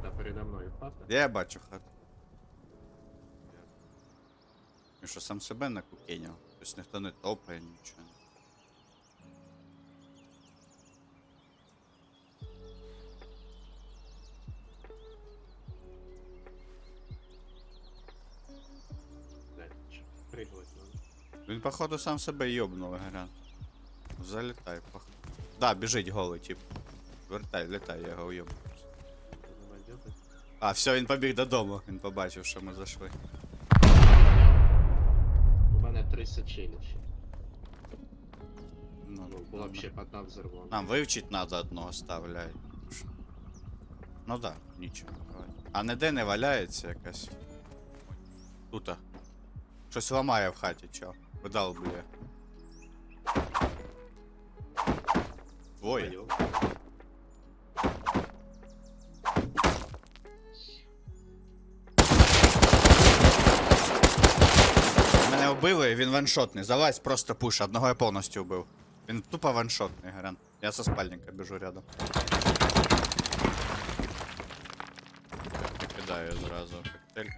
Тут, а передо мною хата. Я бачу хату. Він що сам себе накукеняв? Тобто ніхто не топає, нічого. Він, походу, сам себе йобнув, Грян. Залітай, походу. Да, біжить голий, тип. Вертай, літай, я його уйобну. А, все, він побіг додому. Він побачив, що ми зайшли. У мене 30 челюші. Ну, Ну, була б ще одна взорвана. Нам вивчить надо одного ставляй. Ну да, нічого. давай. А ніде не валяється якась. Тута. Щось ламає в хаті, чо. Видалбує. Двоє. Твою. вбили, він ваншотний. Залазь, просто пуш. Одного я повністю вбив. Він тупо ваншотний, Гарен. Я со спальника біжу рядом. Кидаю зразу коктейль.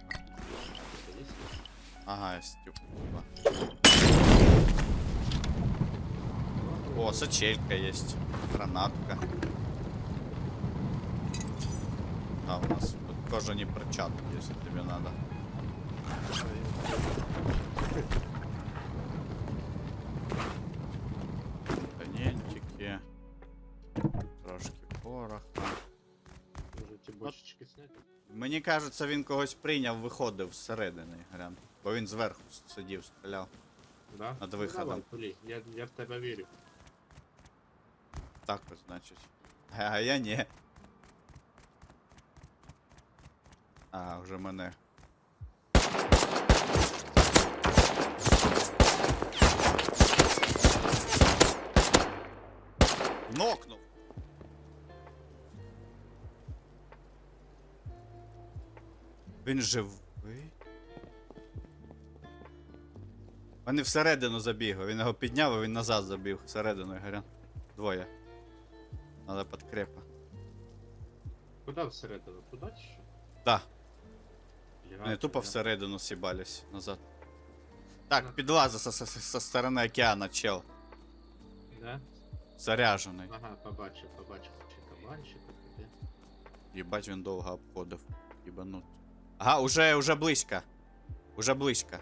Ага, я стюк. О, сочелька есть. Гранатка. А, у нас тут кожаные перчатки, если тебе надо. Мені кажеться, він когось прийняв, виходив зсередини, Грян. Бо він зверху сидів, стріляв. Да? Над Ну, виходом. давай, пулі, я, я в тебе вірю. Так значить. А я ні. А, вже мене. Нокнув. Він живий. Вони всередину забігли. Він його підняв, а він назад забіг. Всередину, Ігорян. Двоє. Надо подкрепа. Куди всередину? Туди чи що? Да, вони тупо всередину сібались назад. Так, Ну. підлаза со, со, со сторони океана, чел. Да? Заряжений. Ага, побачив, побачив. Чи кабанчик, де? Їбать, він довго обходив. Їбанут. Ага, уже, уже близько. Уже близько.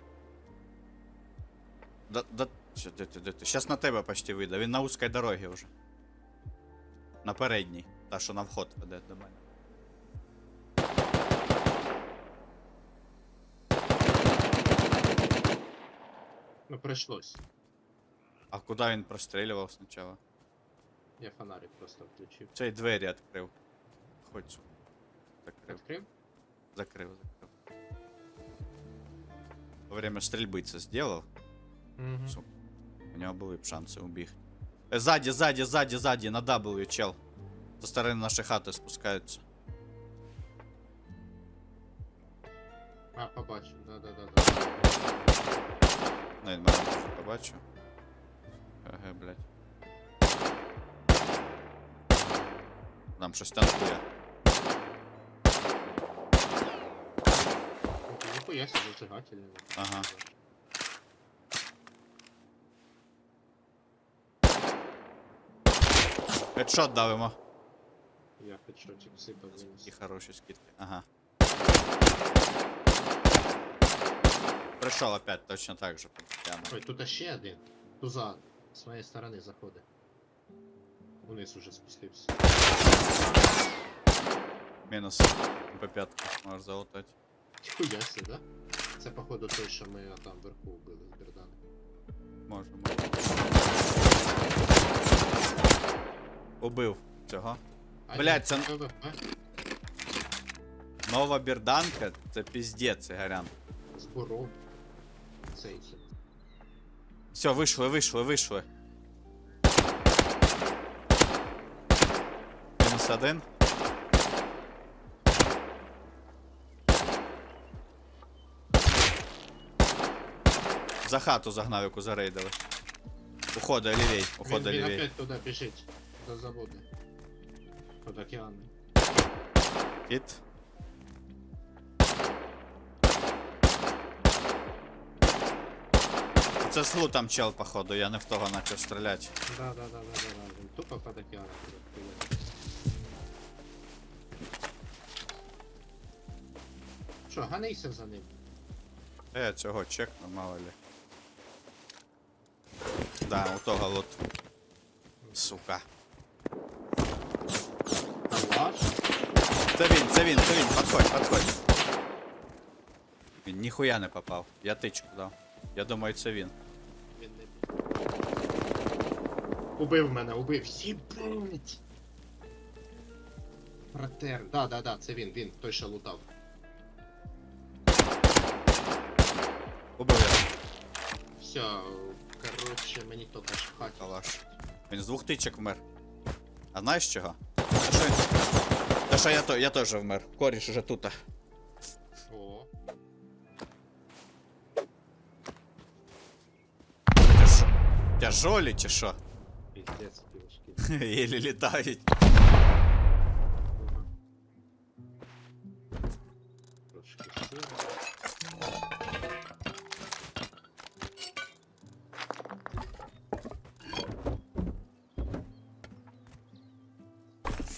Да, да, де ти, де ти? Щас на тебе почти вийде. Він на узкій дорогі вже. На передній. Та, що на вход веде до мене. Ну, прийшлось. А куди він прострілював спочатку? Я фонарик просто включив. Цей двері відкрив. Хоч. Закрив, Відкрив? закрив, закрив. Во время стрільби це зробив. Угу. Сука. У нього були б шанси убігти. Е, Ззаді, ззаді, ззаді, ззаді, на W, чел. Со сторони нашої хати спускаються. А, побачив, да-да-да. да. Ну, він мене вже побачив. Ага, блядь. Нам щось танкує. Ніхуя себе зажигательний. Ага. Хедшот давимо. Я хедшотик сипав вниз. І хороші скидки. Ага. Прийшов опять точно так же. Прямо. Ой, тут ще один. Туза з моєї сторони заходить. Униз уже спустився. Мінус. По п'ятку можеш залутати. Ніхуя себе, да? Це походу той, що ми там вверху вбили з Бердани. Може, може. Убив цього. А, Блядь, ні, це- ПВП Нова бірданка, це піздець, Ігорян. зборов. Цей це. Все, вийшли, вийшли, вийшли. Мінус один. За хату загнав, яку зарейдили. Уходи, лівій, уходи, Він, він лівій. опять туда бежит, до завода. Под океаном. Кіт. Це слу там чел, походу, я не в того почав стріляти. Да, да, да, да, да, да. Він тупо под океаном. Що, ганися за ним? Е, цього чекну, мало ли. Да, у того лут. Сука. Це він, це він, це він, подходь, подходь. Він ніхуя не попав. Я тичку дав. Я думаю, це він. Він не... Убив мене, убив. Сібать! Протер. Да, да, да, це він, він, той, що лутав. Убив я. Все, коротше, мені ж в. Калаш. Він з двох тичок вмер. А знаєш чого? Та що він? Та що я то, я теж вмер. Коріш уже тут. О, Тяж... Тяжолі чи що? піздець, півочки. Єлі літають.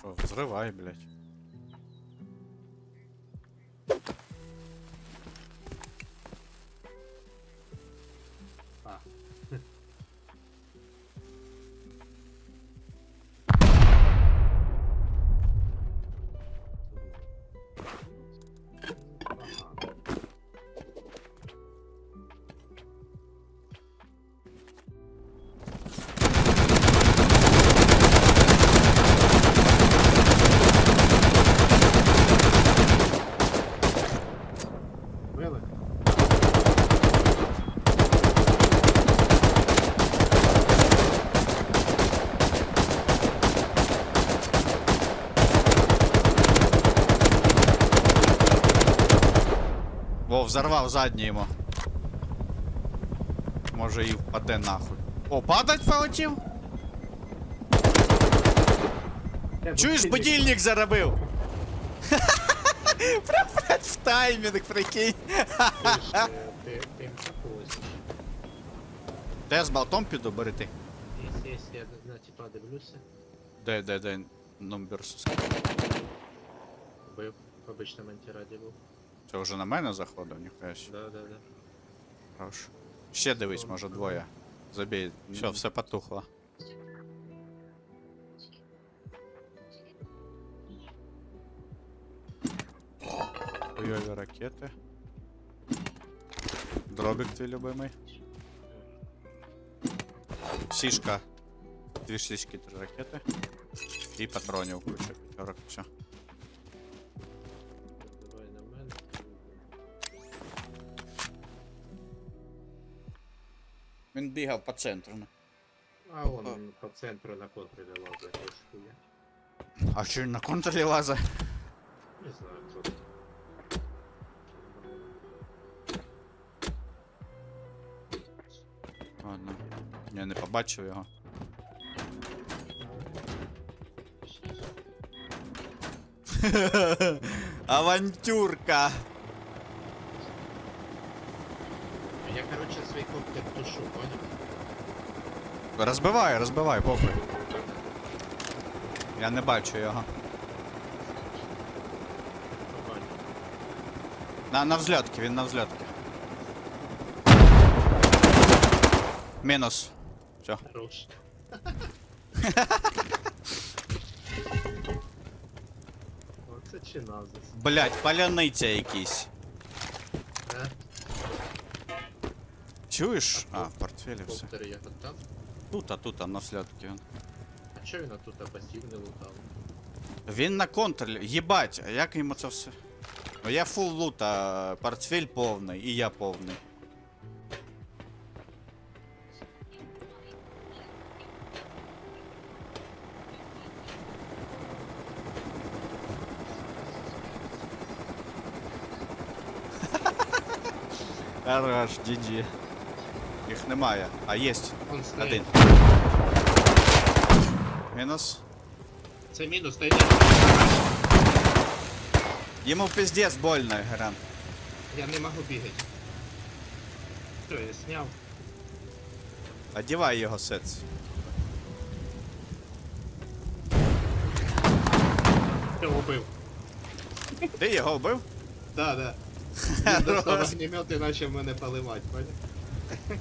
Що, взривай, блядь. Во, взорвав задній йому. Може і впаде нахуй. О, падать полетів? Чуєш, будильник заробив? В таймінг, прикинь. Та я з болтом піду, бери ти. Якщо, якщо я на типа дивлюся, Дай, дай, дай номер. бив в обичному антираді був. Це вже на мене заходив, ніхуя сі. Да, да, да. Хорош. Ще дивись, може двоє. Забій. Все, все потухло. Хуйові ракети. Дробик твій любимий. Сішка. Дві сішки, три ракети. І патронів куча п'ятерок, все. Він бігав по центру. А он по центру на контролі хуя. А що він на контролі лазить? Не знаю, хто. Ладно. Я не побачив його. Авантюрка. Я, короче, свій коптер тушу, понял? Розбивай, розбивай, похуй. Я не бачу його. Нормально. На, на взльотки, він на взльотки. Мінус. Все. Хорош. Оце чи назис? Блять, паляниця якийсь. Чуєш? А, в портфелі все. Коптер я там. Тут, а тут, а на взльотки він. А чо він тут пасивний лутав? Він на контролі. Єбать, а як йому це все? Ну я фул лута, портфель повний, і я повний. Хорош, GG. Їх немає. А стоїть. Один. Мінус. Це мінус, та йде. Йому пиздец больно, Гран. Я не можу бігати. Все, я сняв. Одівай його сец. Я убив. Ти його вбив? Да, да. Він достав огнемет і почав мене поливати, понял?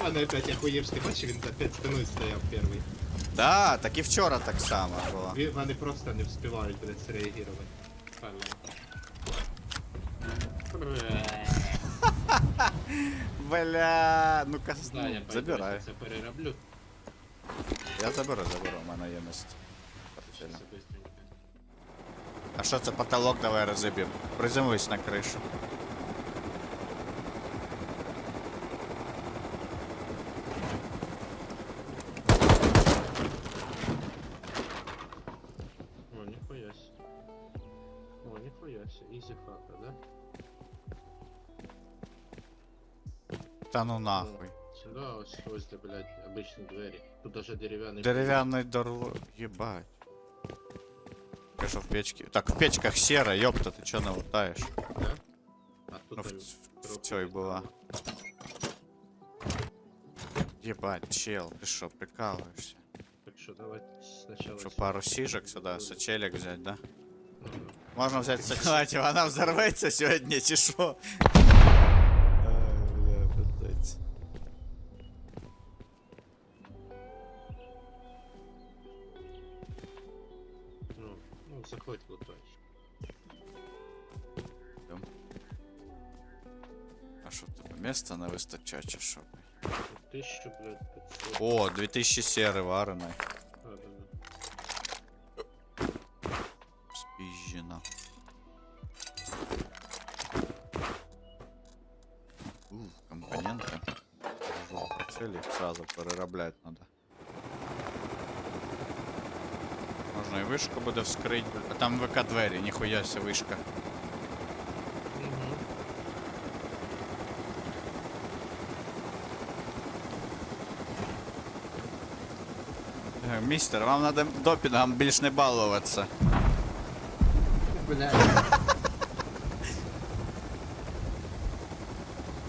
Ебать опять охуєвський, бачиш, він опять спиною стояв перший. Да, так і вчора так само було. Він- Вони просто не вспівають, блядь, среагувати. Бля, ну-ка, Да, я ну, пойду, забирай. я це перероблю. Я заберу, заберу, у мене є місце. Щас я быстренько. А що це потолок, давай розіб'ємо. Приземлись на кришу. Та ну нахуй. Сюда ось, ось де, блядь, обычные двері. Тут даже дерев'яний. Дерев'яний дорло. Єбать. Кажу в печці. Так, в печках сіра, ёпта, ти чо не лутаєш? Да? А тут Ну, в, там в трохи цій була. Єбать, чел, ти що, прикалуєшся? Так що давай спочатку. Що пару сішок сюди, сочелек взять, да? Мгм. Можна взяти сочелек, вона взорветься сьогодні, чи що тебе, місця не вистачає, чи що? Тисячу, блядь, 500. О, 2000 сіри вареної. А, да, да. Спіжжена. Ух, компоненты. Цели их сразу перероблять надо. Можна і вишку буде вскрить, а там ВК двері, ніхуя ся вишка. Містер, вам надо допінгом більш не балуватися. Блядь.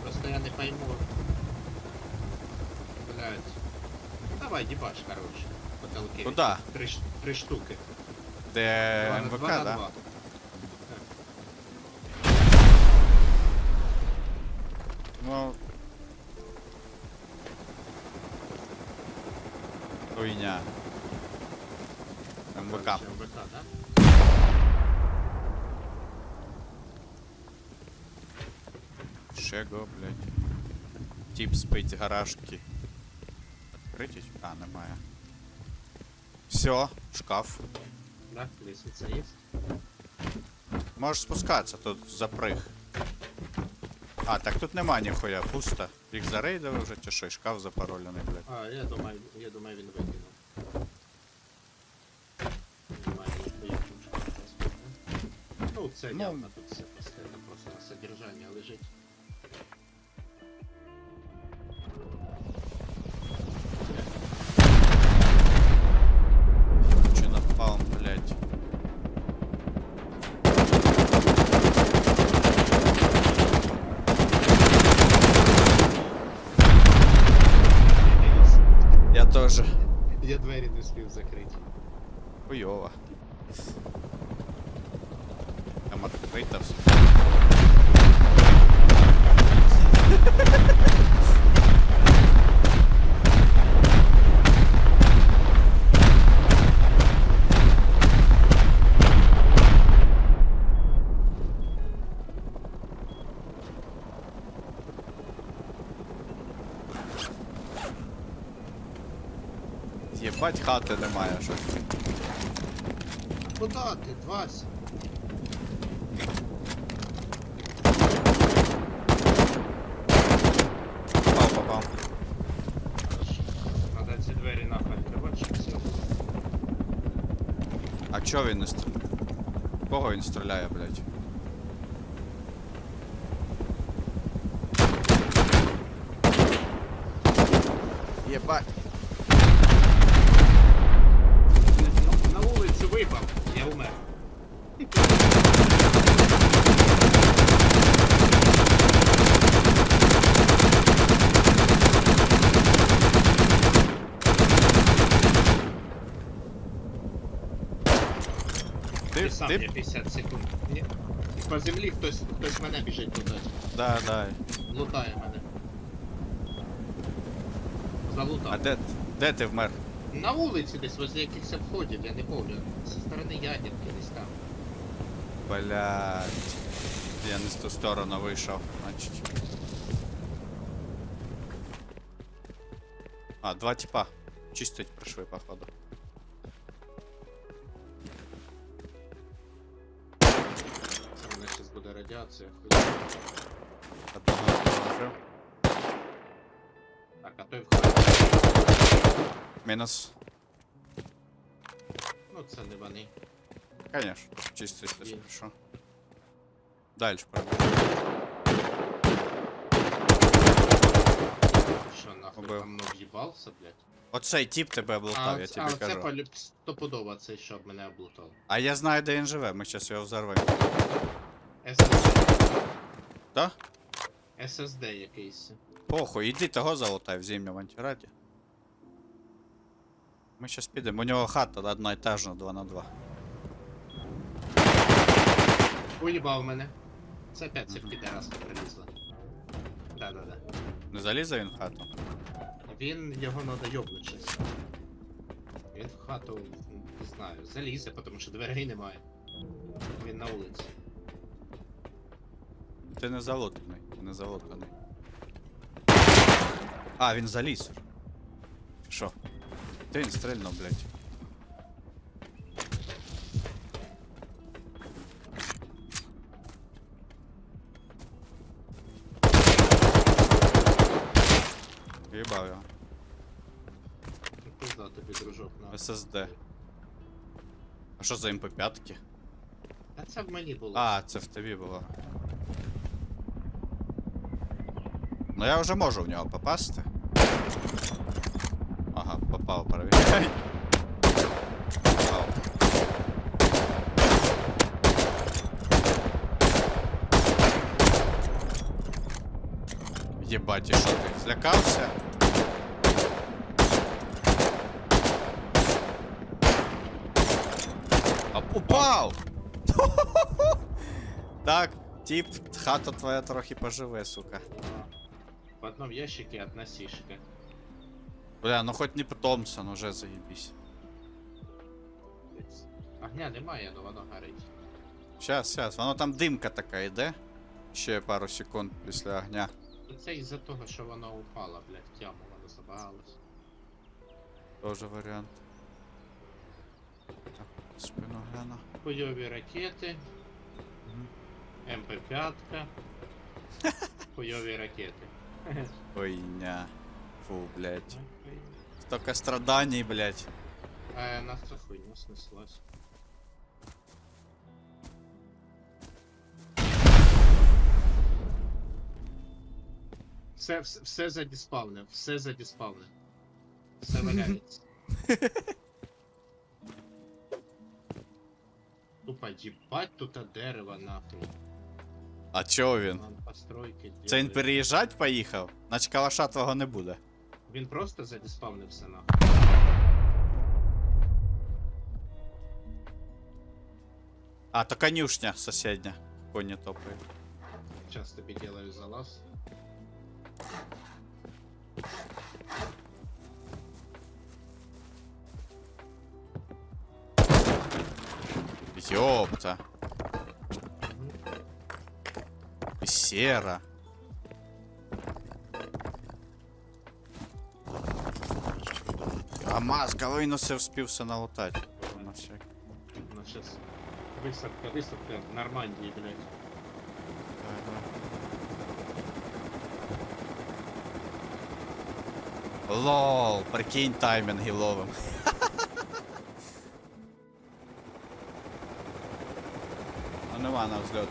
Просто я не пойму. Блядь. Давай, дебаш, короче. Потолки. Куда? Три, три штуки. Де МВК, два на два. Ну. Хуйня. МВК. Шего, блядь. Тип спить гаражки. Откритить? А, немає. Все, шкаф. Да, лестница есть. Можеш спускатися, тут заприг. А, так тут нема ніхуя, пусто. Їх зарейдили вже, чи що, і шкаф запаролений, блядь. А, я думаю, я думаю, він викинув. Да? Ну, це Ну. явно тут все постійно просто на содержання лежить. Чи напалм, блядь. Я тоже. Я двері не спів закрити. Хуйово. Все. Єбать хати немає щось. Куда ти, Вася? Попав, попав. Хорошо. Надо ці двері нахуй відкривати, щоб все. А чо він не стріляє? Кого він стріляє, блядь? Ти сам ти? є 50 секунд. Ні. По землі хтось, хтось мене біжить лутати. Да, да. Лутає мене. Залутав. А де, де ти вмер? На вулиці десь возле якихось входів, я не пам'ятаю. Зі сторони ядерки десь там. Блять. Я не з ту сторону вийшов, значить. А, два типа. Чистить прийшли, походу. Радіація. хуй. Одного положив. Так, а той в хаті. Мінус. Ну це не вони. Конечно, чистить, если що. Дальше пробуй. Що нахуй Убив. там ну в'їбався, блядь? Оцей тип тебе облутав, я тобі а це кажу. полюб стопудово цей, щоб мене облутав. А я знаю, де він живе, ми зараз його взорвемо. SSD. Да? SSD якийсь. Похуй, іди того залутай в зимньому антираді. Ми щас підемо. У нього хата одноетажна 2 на 2. Уїбав мене. Це опять ця підараска прилізла. Да-да-да. Не залізе він в хату? Він його надо йобнуть щас. Він в хату, не знаю, залізе, тому що дверей немає. Він на вулиці. Ти не залутаний, ти не залутаний. А, він заліз. Що? Ти він стрельнув, блядь. Їбав його. Пизда тобі, дружок, на. SSD. А що за МП5? Та це в мені було. А, це в тобі було. Ну я вже можу в нього попасти. Ага, попав, перевіряй. Попав. Єбать, і що ти? Злякався? А, упав! Так, тип, хата твоя трохи поживе, сука. Одном ящике одна сишка. Бля, ну хоть не Томпсон, уже заебись. Огня немає, але воно горить. Щас, щас, воно там димка така йде. Ще пару секунд після огня. Це із-за того, що воно упало, блядь, в яму, воно забагалось. Тоже варіант. Так, спину гляну. Хуйові ракети, Мгм. МП5. Хуйові ракети. Хуйня. Фу, блядь. Столько страданий, блядь. Е, нас ця хуйня снеслась. Все, все, все задіспавне, все задіспавне. Все валяється. Тупо їбать тут дерева нахуй. А чого він? Там постройки Це він переїжджать поїхав? Наче калаша твого не буде. Він просто задіспавнився нахуй. А, то конюшня сусідня. Коні топає. Сейчас тобі делаю залаз. Ёпта. Сера. А маска виносив, вспівся налутати. На всяк. Ну сейчас висадка, висадка в Нормандії, блядь. Лол, прикинь таймінги ловим. Ну нема на взльот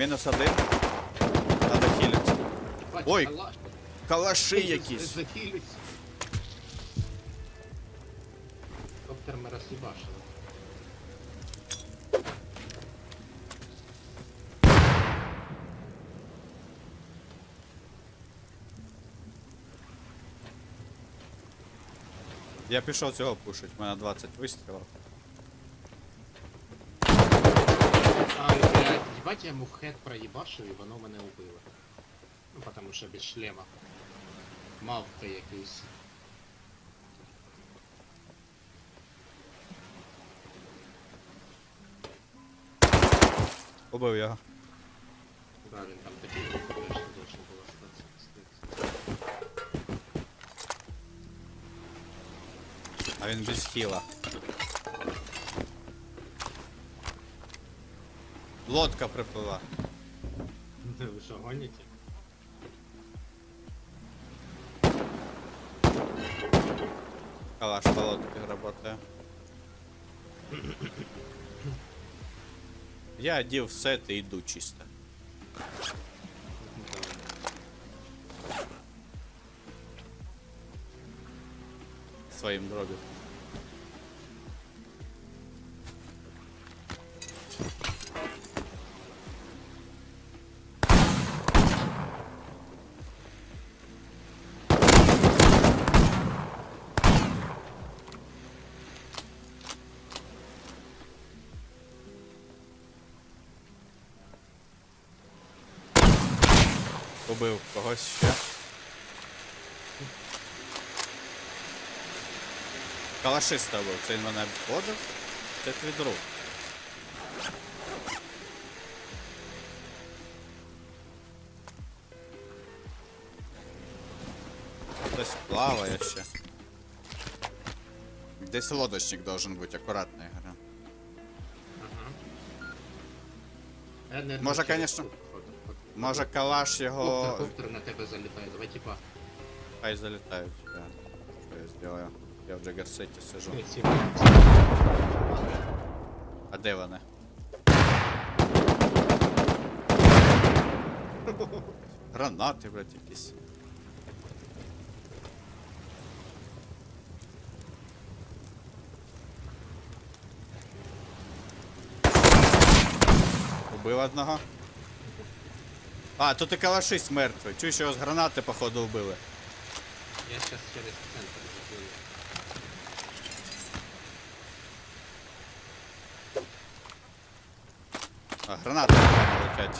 Мінус один. Надо хілитися. Ой! Калаши якісь. Захилюсь. Коптер ми роз'їбашили. Я пішов цього пушить, у мене 20 вистрілів. Їбать, я йому в хед і воно мене убило. Ну, потому що без шлема. Мавка якийсь. Убив його. Да, він там такий що должен було статися. А він без хіла. Лодка приплила. Ви що, гоніте? Калаш по лодке работає. Я одів все і йду чисто. Своїм дробі. Убив когось ще. Калашиста був, це він мене обходив. Це твій друг. Хтось плаває ще. Десь лодочник должен бути, акуратно гра. Ага. Я, Може, конечно. Може калаш його. коптер на тебе залітає, давай типа. Хай залітають. Да. Що я зроблю? Я в Джагерсеті сижу. А де вони? Гранати, блядь, якісь. Убив одного. А, тут і калашист мертвий. Чуєш, його з гранати, походу, вбили. Я сейчас через центр заплыву. А, гранати летять.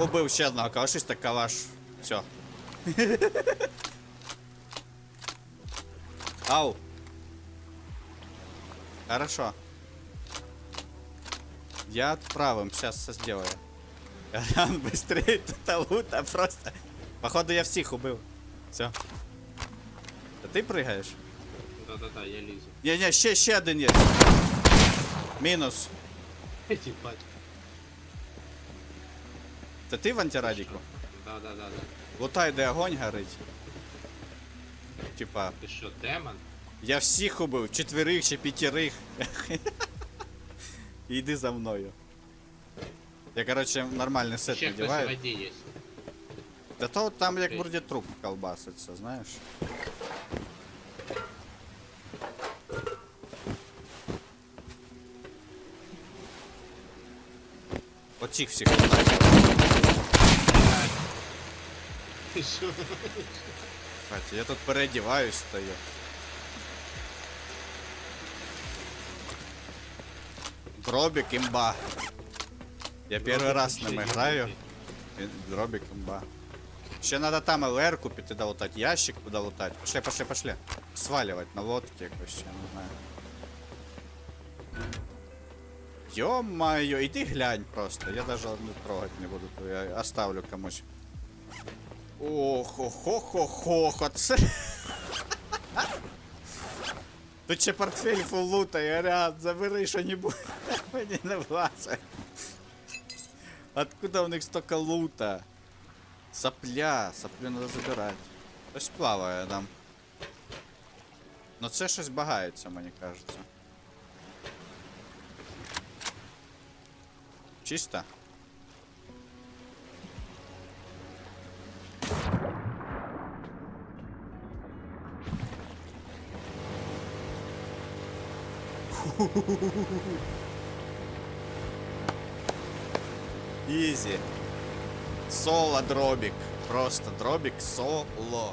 Убив ще одного калашиста, калаш. Все. Ау. Хорошо. Я отправим, сейчас все сделаю. Ран быстрее тут лута просто. Походу я всіх убив. Все. Та ти пригаєш? Да-да-да, я лізу. Ні, ні, ще, ще один є. Мінус. Ебать. Це ти в антирадіку? Да-да-да-да. Лутай, де огонь горить. Типа, Ти що, демон? я всіх убив, четверих чи п'ятерих. Іди за мною. Я, короче, нормальний сет Ще хтось в надіваю. воді є. Та то там як Окей. вроде труп колбаситься, знаєш. Оцих всіх. Ти що? Катя, я тут переодіваюсь стою. Дробик имба. Я первый раз ним граю. Він Дробик имба. Ще надо там ЛР піти долутать, ящик долутать. Пошли, пошли, пошли. Сваливать на лодке якось ще, не знаю. Ё-моё, иди глянь просто. Я даже не трогать не буду, я оставлю комусь. Ох-хо-хо-хо-хо, оце. Тут ще портфель фул лутає, ряд, забери що-нибудь. Мені не влазить. Откуда у них столько лута? Сопля, соплю надо забирать. Хтось плаває там. Ну це щось багається, мені кажеться. Чисто? Ізі. Соло дробік. Просто дробік соло.